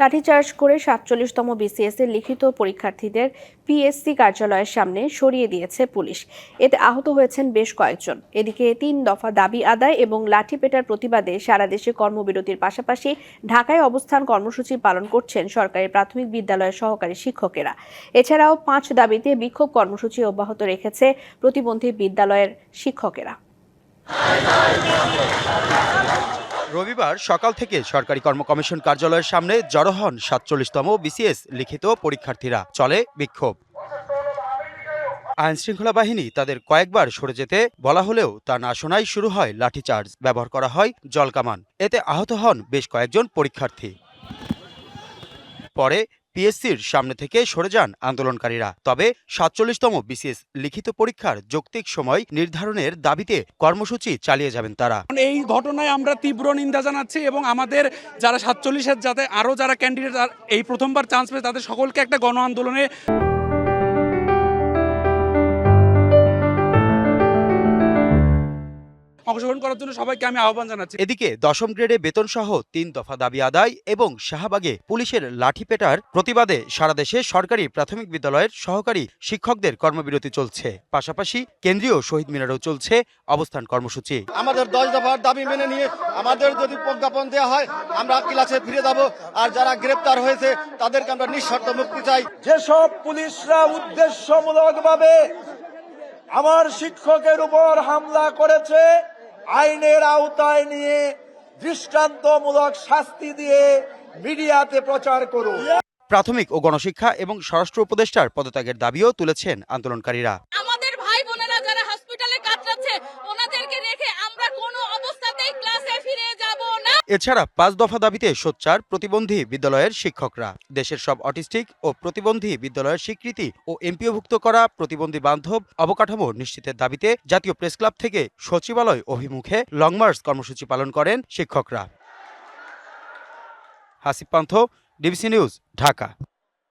লাঠিচার্জ করে সাতচল্লিশতম বিসিএস এর লিখিত পরীক্ষার্থীদের পিএসসি কার্যালয়ের সামনে সরিয়ে দিয়েছে পুলিশ। এতে আহত হয়েছেন বেশ কয়েকজন। এদিকে তিন দফা দাবি আদায় এবং লাঠি পেটার প্রতিবাদে সারা দেশে কর্মবিরতির পাশাপাশি ঢাকায় অবস্থান কর্মসূচি পালন করছেন সরকারি প্রাথমিক বিদ্যালয়ের সহকারী শিক্ষকেরা। এছাড়াও পাঁচ দাবিতে বিক্ষোভ কর্মসূচি অব্যাহত রেখেছে প্রতিবন্ধী বিদ্যালয়ের শিক্ষকেরা। রবিবার সকাল থেকে সরকারি কর্ম কমিশন কার্যালয়ের সামনে জড়ো হন সাতচল্লিশতম বিসিএস লিখিত পরীক্ষার্থীরা। চলে বিক্ষোভ। আইন শৃঙ্খলা বাহিনী তাদের কয়েকবার সরে যেতে বলা হলেও তা না শোনায় শুরু হয় লাঠিচার্জ। ব্যবহার করা হয় জলকামান। এতে আহত হন বেশ কয়েকজন পরীক্ষার্থী। পরে পিএসসির সামনে থেকে সরে যান আন্দোলনকারীরা। তবে সাতচল্লিশতম বিসিএস লিখিত পরীক্ষার যৌক্তিক সময় নির্ধারণের দাবিতে কর্মসূচি চালিয়ে যাবেন তারা। এই ঘটনায় আমরা তীব্র নিন্দা জানাচ্ছি এবং আমাদের যারা সাতচল্লিশের যাতে আরও যারা ক্যান্ডিডেট এই প্রথমবার চান্স পেয়ে তাদের সকলকে একটা গণ আন্দোলনে অংশগ্রহণ করার জন্য সবাইকে আমি আহ্বান জানাচ্ছি। এদিকে দশম গ্রেডে বেতন সহ তিন দফা দাবি আদায় এবং শাহবাগে পুলিশের লাঠি পেটার প্রতিবাদে সারা দেশে সরকারি প্রাথমিক বিদ্যালয়ের সহকারী শিক্ষকদের কর্মবিরতি চলছে। পাশাপাশি কেন্দ্রীয় শহীদ মিনারেও চলছে অবস্থান কর্মসূচি। আমাদের দশ দফার দাবি মেনে নিয়ে আমাদের যদি প্রজ্ঞাপন দেওয়া হয় আমরা ক্লাসে ফিরে যাব। আর যারা গ্রেপ্তার হয়েছে তাদেরকে আমরা নিঃশর্ত মুক্তি চাই। যেসব পুলিশরা উদ্দেশ্যমূলকভাবে আমার শিক্ষকের উপর হামলা করেছে আইনের আওতায় নিয়ে দৃষ্টান্তমূলক শাস্তি দিয়ে মিডিয়াতে প্রচার করুন। প্রাথমিক ও গণশিক্ষা এবং স্বরাষ্ট্র উপদেষ্টার পদত্যাগের দাবিও তুলেছেন আন্দোলনকারীরা। আমাদের ভাই বোনেরা যারা হসপিটালে কাতরাচ্ছে ওনাদেরকে রেখে আমরা কোনো অবস্থাতেই ক্লাসে ফিরে যাব না এছাড়া পাঁচ দফা দাবিতে সোচ্চার প্রতিবন্ধী বিদ্যালয়ের শিক্ষকরা। দেশের সব অটিস্টিক ও প্রতিবন্ধী বিদ্যালয়ের স্বীকৃতি ও এমপিওভুক্ত করা প্রতিবন্ধী বান্ধব অবকাঠামো নিশ্চিতের দাবিতে জাতীয় প্রেস ক্লাব থেকে সচিবালয় অভিমুখে লং মার্চ কর্মসূচি পালন করেন শিক্ষকরা। Hasib Pantha, DBC news, Dhaka.